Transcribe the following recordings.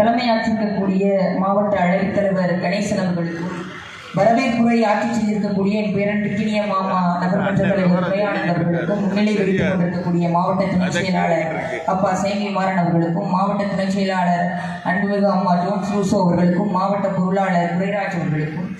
தலைமையாற்றிருக்கக்கூடிய மாவட்ட அழைத்தலைவர் கணேசன் அவர்களுக்கும் வரவேற்புரை ஆட்சி செய்திருக்கக்கூடிய என் பேரன் டிக்கினிய மாமா நகர்மன்ற தலைவர் துரையானந்த் அவர்களுக்கும் முன்னிலை வகித்துக் கொண்டிருக்கக்கூடிய மாவட்ட துணை செயலாளர் அப்பா சேமி மாறன் அவர்களுக்கும் மாவட்ட துணை செயலாளர் அன்புமிகு அம்மா ஜோன்ஸ் ரூசோ அவர்களுக்கும் மாவட்ட பொருளாளர் துரைராஜ் அவர்களுக்கும்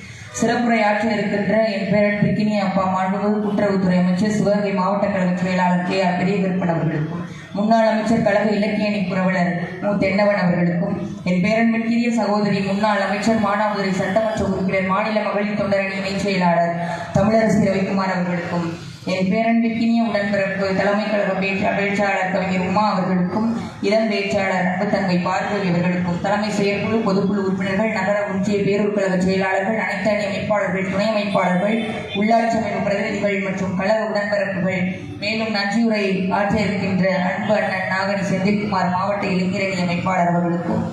சிறப்புரை ஆற்ற இருக்கின்ற என் பேரன் பிக்கினி அப்பா மாண்புமிகு கூட்டுறவுத்துறை அமைச்சர் சிவகங்கை மாவட்ட கழக செயலாளர் கே ஆர் பெரியகற்பன் அவர்களுக்கும் முன்னாள் அமைச்சர் கழக இலக்கிய அணி புரவலர் மு. தென்னவன் அவர்களுக்கும் என் பேரன் மின்கிரிய சகோதரி முன்னாள் அமைச்சர் மானாமதுரை சட்டமன்ற உறுப்பினர் மாநில மகளிர் தொண்டரணி இணைச் செயலாளர் தமிழரசி ரவிக்குமார் அவர்களுக்கும் என் பேரன் விக்கினிய உடன்பிறப்பு தலைமை கழக பேச்சா பேச்சாளர் கவிஞர் உமா அவர்களுக்கும் இளம் பேச்சாளர் அன்பு தங்கை பார்வதி அவர்களுக்கும் தலைமை செயற்குழு பொதுக்குழு உறுப்பினர்கள் நகர ஒன்றிய பேரூர் கழக செயலாளர்கள் அனைத்து அணி அமைப்பாளர்கள் துணை அமைப்பாளர்கள் உள்ளாட்சி அமைப்பு பிரதிநிதிகள் மற்றும் கழக உடன்பிறப்புகள். மேலும் நன்றியுரை ஆற்ற இருக்கின்ற அன்பு அண்ணன் நாகனி செந்தில்குமார் மாவட்ட இளைஞரணி அமைப்பாளர் அவர்களுக்கும்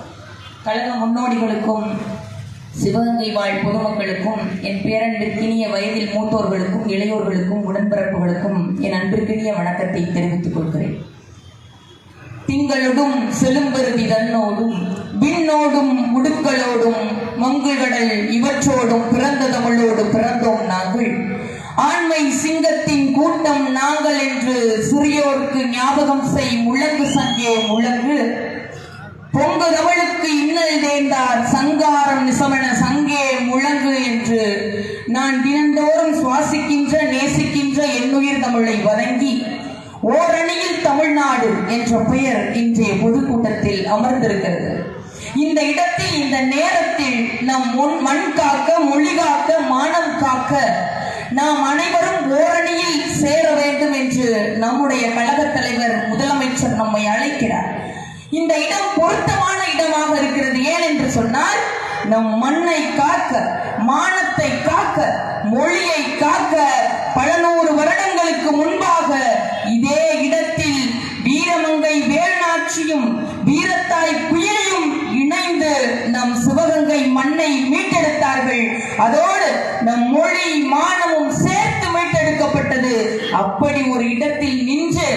கழக முன்னோடிகளுக்கும் சிவகங்கை வாழ் பொதுமக்களுக்கும் என் பேரன் விற்கினிய வயதில் மூத்தோர்களுக்கும் இளையோர்களுக்கும் உடன்பிறப்புகளுக்கும் என் அன்பிற்கினிய வணக்கத்தை தெரிவித்துக் கொள்கிறேன். திங்களோடும் செலும்பருதி தன்னோடும் விண்ணோடும் உடுக்களோடும் மங்குகடல் இவற்றோடும் பிறந்த தமிழோடு பிறந்தோம் நாங்கள். ஆண்மை சிங்கத்தின் கூட்டம் நாங்கள் என்று சிறியோருக்கு ஞாபகம் செய்யும் உலகு சங்கே உலகு பொங்கு தமிழுக்கு இன்னல் தேர்ந்தார் சங்காரம் நிசமன சங்கே முழங்கு என்று. நான் தினந்தோறும் சுவாசிக்கின்ற நேசிக்கின்ற என்னுயிர் தமிழை வதங்கி ஓரணியில் தமிழ்நாடு என்ற பெயர் இன்றைய பொதுக்கூட்டத்தில் அமர்ந்திருக்கிறது. இந்த இடத்தில் இந்த நேரத்தில் நம் முன் மண் காக்க மொழி காக்க மானம் காக்க நாம் அனைவரும் ஓரணியில் சேர வேண்டும் என்று நம்முடைய கழகத் தலைவர் முதலமைச்சர் நம்மை அழைக்கிறார். இந்த இடம் பொருத்தமான இடமாக இருக்கிறது. ஏன் என்று சொன்னால் நம் மண்ணை காக்க மானத்தை காக்க மொழியை காக்க பல நூறு வருடங்களுக்கு முன்பாக இதே இடத்தில் வீரமங்கை வேல்நாட்சியும் வீரத்தாய் குயிலையும் இணைந்து நம் சிவகங்கை மண்ணை மீட்டெடுத்தார்கள். அதோடு நம் மொழி மானமும் சேர்த்து மீட்டெடுக்கப்பட்டது. அப்படி ஒரு இடத்தில் நின்று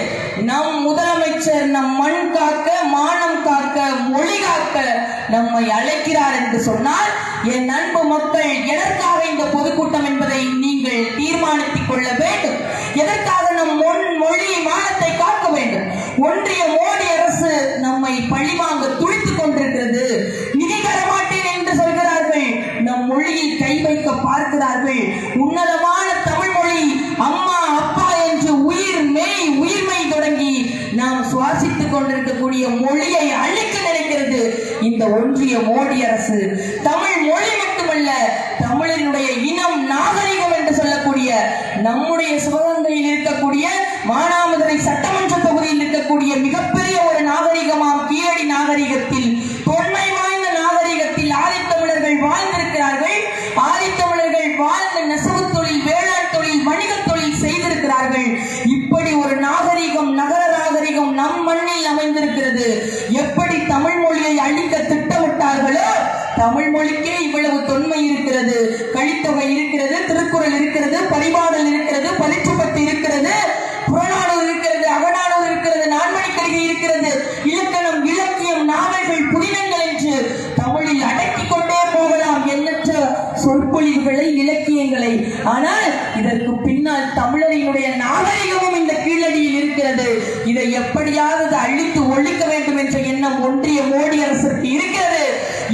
நம் முதலமை முதலமைச்சர் நம் மண் காக்க மானம் காக்க மொழி காக்க நம்மை அழைக்கிறார் என்று சொன்னால் என் அன்பு மக்கள் எதற்காக இந்த பொதுக்கூட்டம் என்பதை நீங்கள் தீர்மானித்துக் கொள்ள வேண்டும். சுவாசித்துக் கொண்டிருக்கக்கூடிய மொழியை அழிக்க நினைக்கிறது இந்த ஒன்றிய மோடி அரசு. தமிழ் மொழி மட்டுமல்ல தமிழினுடைய இனம் நாகரிகம் என்று சொல்லக்கூடிய நம்முடைய சிவகங்கையில் இருக்கக்கூடிய மானாமதுரை சட்டமன்ற தொகுதியில் இருக்கக்கூடிய மிகப்பெரிய கழித்தவை இருக்கிறது திருக்குறள் இருக்கிறது பரிபாடல் இருக்கிறது பலிச்சுப்பத்து இருக்கிறது புறநானூறு இருக்கிறது அகநானூறு இருக்கிறது நான்மணிக்கடிகை இருக்கிறது இலக்கணம் இலக்கியம் நாவல்கள் புனிதங்கள் என்று தமிழில் அடக்கிக் கொண்டே போகலாம் எண்ணற்ற சொற்பொழிவுகளை இலக்கியங்களை. ஆனால் இதற்கு பின்னால் தமிழரினுடைய நாகரிகமும் இந்த கீழடியில் இருக்கிறது. இதை எப்படியாவது அழித்து ஒழிக்க வேண்டும் என்ற எண்ணம் ஒன்றிய மோடி அரசுக்கு இருக்கிறது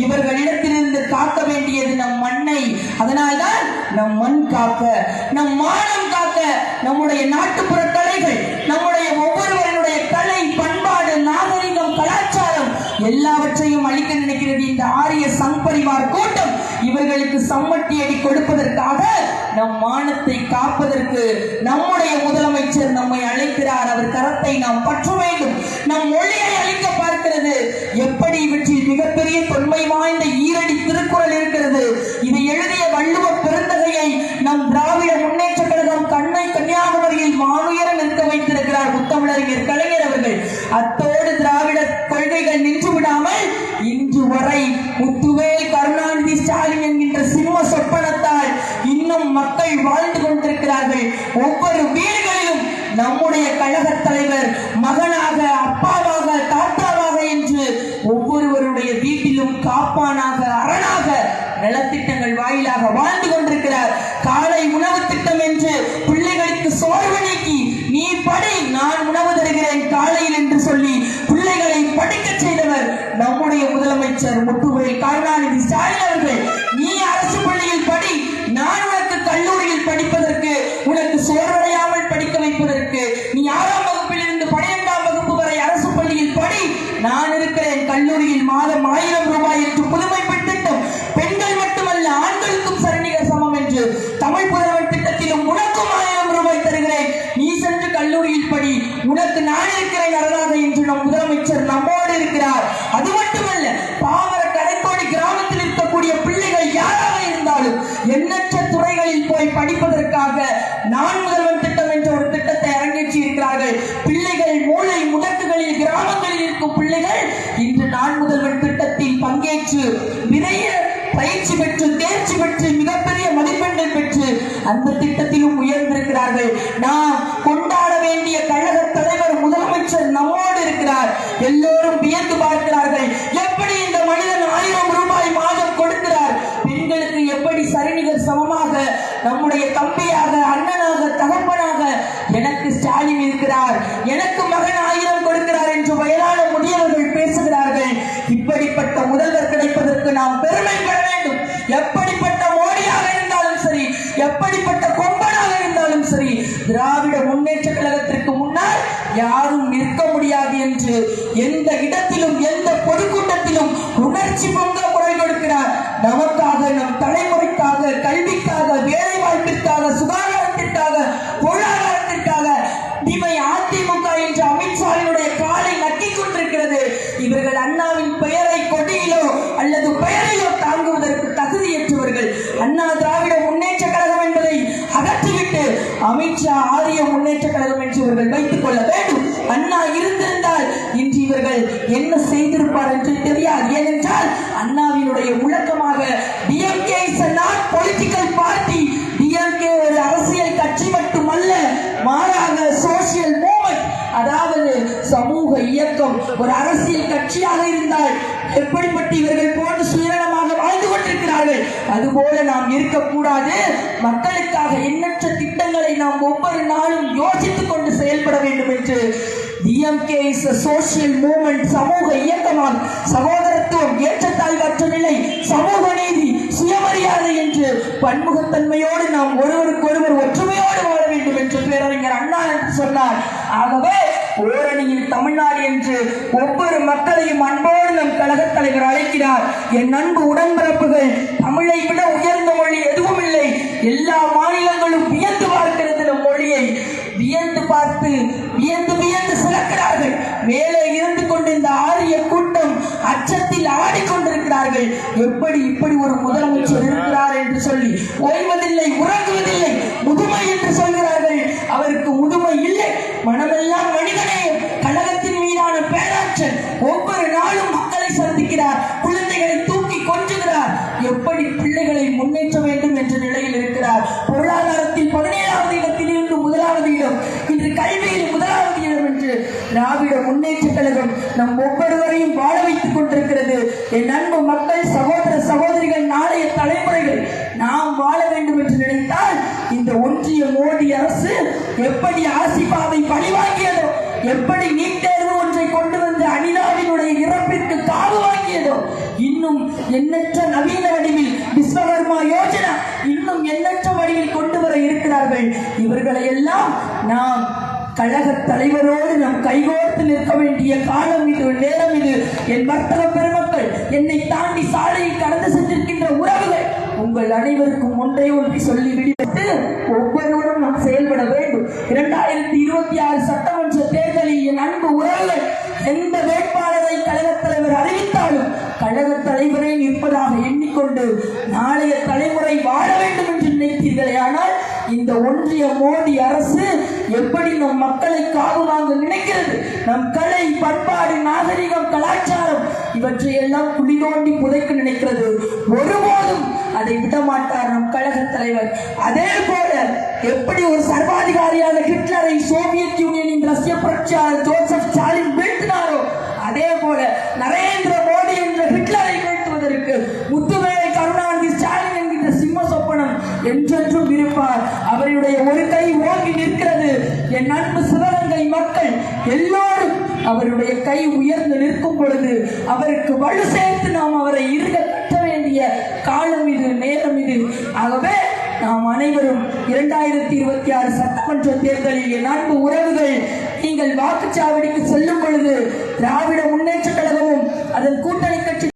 இவர்களிடத்திலிருந்து காக்க வேண்டியது நம் மண்ணை அதனால்தான் நம் மண் காக்க நம் மானம் காக்க நம்முடைய நாட்டுப்புற கலைகள் நம்முடைய ஒவ்வொருவருடைய கலை பண்பாடு நாகரிகம் கலாச்சாரம் எல்லாவற்றையும் அழிக்க நினைக்கிறது இந்த ஆரிய சங்பரிவார் கூட்டம். இவர்களுக்கு சம்மட்டி அடி கொடுப்பதற்காக நம் மானத்தை காப்பதற்கு நம்முடைய முதலமைச்சர் நம்மை அழைக்கிறார். அவர் கரத்தை நாம் பற்ற வேண்டும். நம் மொழியை அழிக்க பார்க்கிறது. எப்படி இவற்றில் மிகப்பெரிய தொன்மை வாய்ந்த ஈரடி திருக்குறள் இருக்கிறது? ஒவ்வொரு வீடுகளிலும் நம்முடைய கழக தலைவர் மகனாக அப்பாவாக தாத்தாவாக என்று ஒவ்வொருவருடைய வீட்டிலும் காப்பானாக அரணாக நலத்திட்டங்கள் வாயிலாக வாழ்ந்து கொண்டிருக்கிறார். காலை உணவு திட்டம் என்று பிள்ளைகளுக்கு சோர்வு நீக்கி நீ படி நான் உணவு தருகிறேன் காலையில் என்று சொல்லி பிள்ளைகளை படிக்க செய்தவர் நம்முடைய முதலமைச்சர் முத்துவேல் கருணாநிதி ஸ்டாலின் அவர்கள். நீ அரசு பள்ளியில் படி நான் உனக்கு கல்லூரியில் படிப்ப படிப்பதற்காக நான் முதல்வன் திட்டம் என்ற ஒரு திட்டத்தை அரங்கேற்றி இருக்கிறார்கள். பிள்ளைகள் மூளை முடக்குகளில் கிராமங்களில் இருக்கும் பிள்ளைகள் இன்று நான் முதல்வன் திட்டத்தில் பங்கேற்று நிறைய பயிற்சி பெற்று தேர்ச்சி பெற்று மிகப்பெரிய மதிப்பெண்கள் பெற்று அந்த திட்டத்திலும் உயர்ந்திருக்கிறார்கள். நாம் இருந்தாலும் சரி திராவிட முன்னேற்ற கழகத்திற்கு முன்னால் யாரும் நிற்க முடியாது என்று எந்த இடத்திலும் எந்த பொதுக்கூட்டத்திலும் உணர்ச்சி பொங்க குரல் கொடுக்கிறார். நமக்காக நம் தலைமுறைக்காக கல்விக்காக வேலை வாய்ப்பிற்காக சுகாதாரத்திற்காக பொருளாதாரத்திற்காக இவை அமித்ஷா ஆரிய முன்னேற்ற கழகம் என்று இவர்கள் வைத்துக் கொள்ள வேண்டும். அண்ணா இருந்திருந்தால் இன்று இவர்கள் என்ன செய்திருப்பார் என்று தெரியாது. ஏனென்றால் அண்ணாவினுடைய முழக்கமாக DMK is not political party DMK ஒரு அரசியல் கட்சி மட்டுமல்ல மாறாக சோசியல் மூவ்மெண்ட் அதாவது சமூக இயக்கம் ஒரு அரசியல் கட்சியாக இருந்தால் எப்படிப்பட்ட இவர்கள் போன்று சுயநலமாக இருக்கிறார்கள் அதுபோல நாம் இருக்கக்கூடாது. மக்களுக்காக எண்ணற்ற திட்டங்களை நாம் ஒவ்வொரு நாளும் யோசித்துக் கொண்டு செயல்பட வேண்டும் என்று டிஎம்கே இஸ் சோசியல் மூமெண்ட் சமூக இயக்கமாக சகோதரத்துவம் ஏற்றத்தாழ்வற்ற நிலை சமூக நீதி சுயமரியாதை என்று பன்முகத்தன்மையோடு நாம் ஒருவருக்கொருவர் ஒற்றுமையோடு வாழ வேண்டும் என்று பேரறிஞர் அண்ணா என்று சொன்னார். ஆகவே ஓரணியில் தமிழ்நாடு என்று ஒவ்வொரு மக்களையும் அன்போடு நம் கழகத் தலைவர் அழைக்கிறார். என் அன்பு உடன்பிறப்புகள் தமிழை விட உயர்ந்த மொழி எதுவும் இல்லை. எல்லா மாநிலங்களும் வியந்து பார்க்கிறது மொழியை வியந்து பார்த்து வியந்து வியந்து சிறக்கிறார்கள். மேலே இருந்து கொண்டு இந்த ஆரிய கூட்டம் அச்சத்தில் ஆடிக்கொண்டிருக்கிறார்கள். எப்படி இப்படி ஒரு முதலமைச்சர் இருக்கிறார் என்று சொல்லி ஓய்வதில்லை உறங்க எப்படி பிள்ளைகளை முன்னேற்ற வேண்டும் என்ற நிலையில் இருக்கிறார். பொருளாதாரத்தில் பதினேழாவது இடத்தில் இருந்து முதலாவது இடம். இன்று கல்வியில் முதலாவது இடம் என்று திராவிட முன்னேற்ற கழகம் நம் ஒவ்வொருவரையும் வாழ வைத்துக் கொண்டிருக்கிறது. என் அன்பு மக்கள் சகோதர சகோதரிகள் நாளைய தலைமுறைகள் நாம் வாழ வேண்டும் என்று நினைத்தால் இந்த ஒன்றிய மோடி அரசு எப்படி ஆசிபாவை பழிவாங்கியதோ எப்படி நீட்டே எண்ணற்ற நவீன வடிவில் விஸ்வகர்மா யோஜனா இன்னும் எண்ணற்ற வடிவில் கொண்டு வர இருக்கிறார்கள். இவர்களை எல்லாம் நாம் கழக தலைவரோடு நாம் கைகோர்த்து நிற்க வேண்டிய காலம் இது நேரம் இது. என் வர்த்தக பெருமக்கள் என்னை தாண்டி சாலையில் கடந்து சென்றிருக்கின்ற உறவுகள் உங்கள் அனைவருக்கும் ஒன்றை ஒன்று சொல்லி விடுவிட்டு ஒவ்வொருவரும் நாம் செயல்பட வேண்டும். இரண்டாயிரத்தி இருபத்தி ஆறு சட்டமன்ற தேர்தலில் என் அன்பு உறவுகள் எந்த வேட்பாளரை கழகத்தை கழக கழகத் தலைவரே நிற்பதாக எண்ணிக்கொண்டு நாளைய தலைமுறை வாழ வேண்டும் என்று நினைத்தீர்களே. ஆனால் இந்த ஒன்றிய மோடி அரசு எப்படி நம் மக்களை காவு வாங்க நினைக்கிறது? நம் கலை பண்பாடு நாகரிகம் கலாச்சாரம் இவற்றை எல்லாம் குழி தோண்டி புதைக்க நினைக்கிறது. ஒருபோதும் அதை விட மாட்டார் நம் கழக தலைவர். அதே போல எப்படி ஒரு சர்வாதிகாரியான ஹிட்லரை சோவியத் யூனியனின் ரஷ்ய புரட்சியாளர் ஜோசப் ஸ்டாலின் வீழ்த்தினாரோ அதே போல நரேந்திர ஹிட்லரை வீழ்த்துவதற்கு முத்துவேலை கருணாநிதி ஸ்டாலின் என்கின்ற சிம்ம சொப்பனம் என்றென்றும் இருப்பார். அவருடைய ஒரு கை ஓங்கி நிற்கிறது. என் அன்பு சிவகங்கை மக்கள் எல்லோரும் அவருடைய கை உயர்ந்து நிற்கும் பொழுது அவருக்கு வலு சேர்த்து நாம் அவரை இருக கட்ட வேண்டிய காலம் இது நேரம் இது. ஆகவே நாம் அனைவரும் இரண்டாயிரத்தி இருபத்தி ஆறு சட்டமன்ற தேர்தலில் என் அன்பு உறவுகள் நீங்கள் வாக்குச்சாவடிக்கு செல்லும் பொழுது திராவிட முன்னேற்ற கழக அதன் கூட்டணி கட்சி